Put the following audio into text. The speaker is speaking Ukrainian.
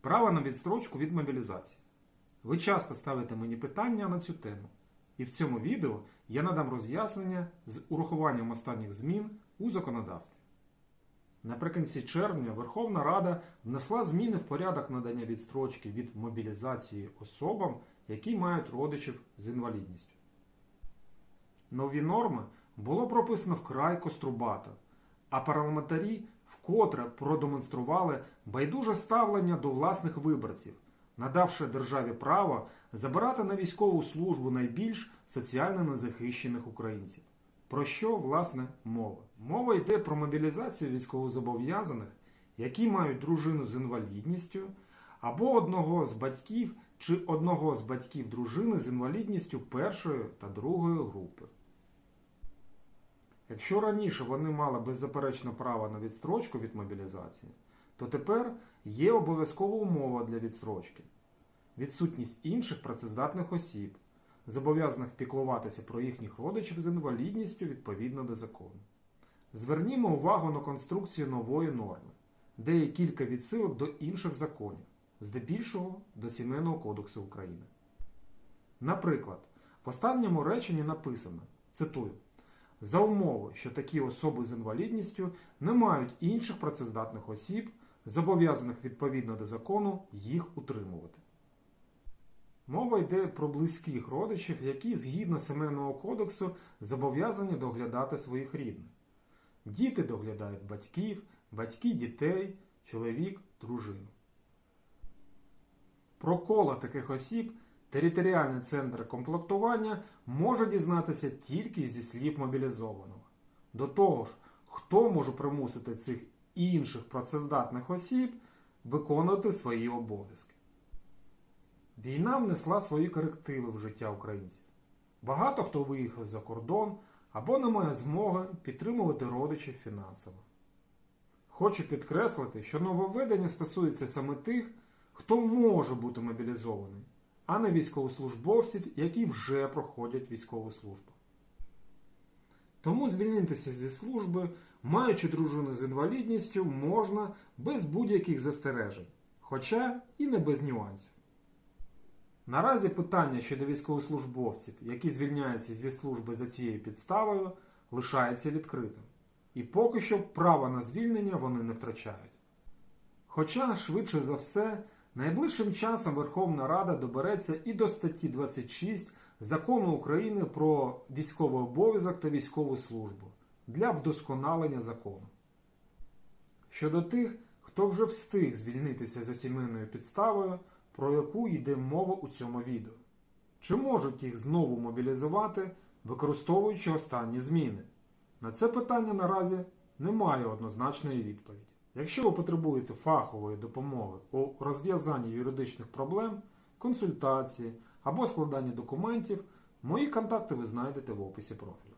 Право на відстрочку від мобілізації. Ви часто ставите мені питання на цю тему, і в цьому відео я надам роз'яснення з урахуванням останніх змін у законодавстві. Наприкінці червня Верховна Рада внесла зміни в порядок надання відстрочки від мобілізації особам, які мають родичів з інвалідністю. Нові норми було прописано вкрай кострубато, а парламентарі вкотре продемонстрували байдуже ставлення до власних виборців, надавши державі право забирати на військову службу найбільш соціально незахищених українців. Про що, власне, мова? Мова йде про мобілізацію військовозобов'язаних, які мають дружину з інвалідністю, або одного з батьків чи одного з батьків дружини з інвалідністю першої та другої групи. Якщо раніше вони мали беззаперечно право на відстрочку від мобілізації, то тепер є обов'язкова умова для відстрочки відсутність інших працездатних осіб, зобов'язаних піклуватися про їхніх родичів з інвалідністю відповідно до закону. Звернімо увагу на конструкцію нової норми, де є кілька відсилок до інших законів, здебільшого до Сімейного кодексу України. Наприклад, в останньому реченні написано, цитую, за умови, що такі особи з інвалідністю не мають інших працездатних осіб, зобов'язаних відповідно до закону їх утримувати. Мова йде про близьких родичів, які згідно Сімейного кодексу зобов'язані доглядати своїх рідних. Діти доглядають батьків, батьки дітей, чоловік, дружину. Про коло таких осіб територіальний центр комплектування може дізнатися тільки зі слів мобілізованого. До того ж, хто може примусити цих інших працездатних осіб виконувати свої обов'язки? Війна внесла свої корективи в життя українців. Багато хто виїхав за кордон або не має змоги підтримувати родичів фінансово. Хочу підкреслити, що нововведення стосується саме тих, хто може бути мобілізований, а не військовослужбовців, які вже проходять військову службу. Тому звільнитися зі служби, маючи дружину з інвалідністю, можна без будь-яких застережень, хоча і не без нюансів. Наразі питання щодо військовослужбовців, які звільняються зі служби за цією підставою, лишається відкритим. І поки що права на звільнення вони не втрачають. Хоча, швидше за все, найближчим часом Верховна Рада добереться і до статті 26 Закону України про військовий обов'язок та військову службу для вдосконалення закону. Щодо тих, хто вже встиг звільнитися за сімейною підставою, про яку йде мова у цьому відео. Чи можуть їх знову мобілізувати, використовуючи останні зміни? На це питання наразі немає однозначної відповіді. Якщо ви потребуєте фахової допомоги у розв'язанні юридичних проблем, консультації або складанні документів, мої контакти ви знайдете в описі профілю.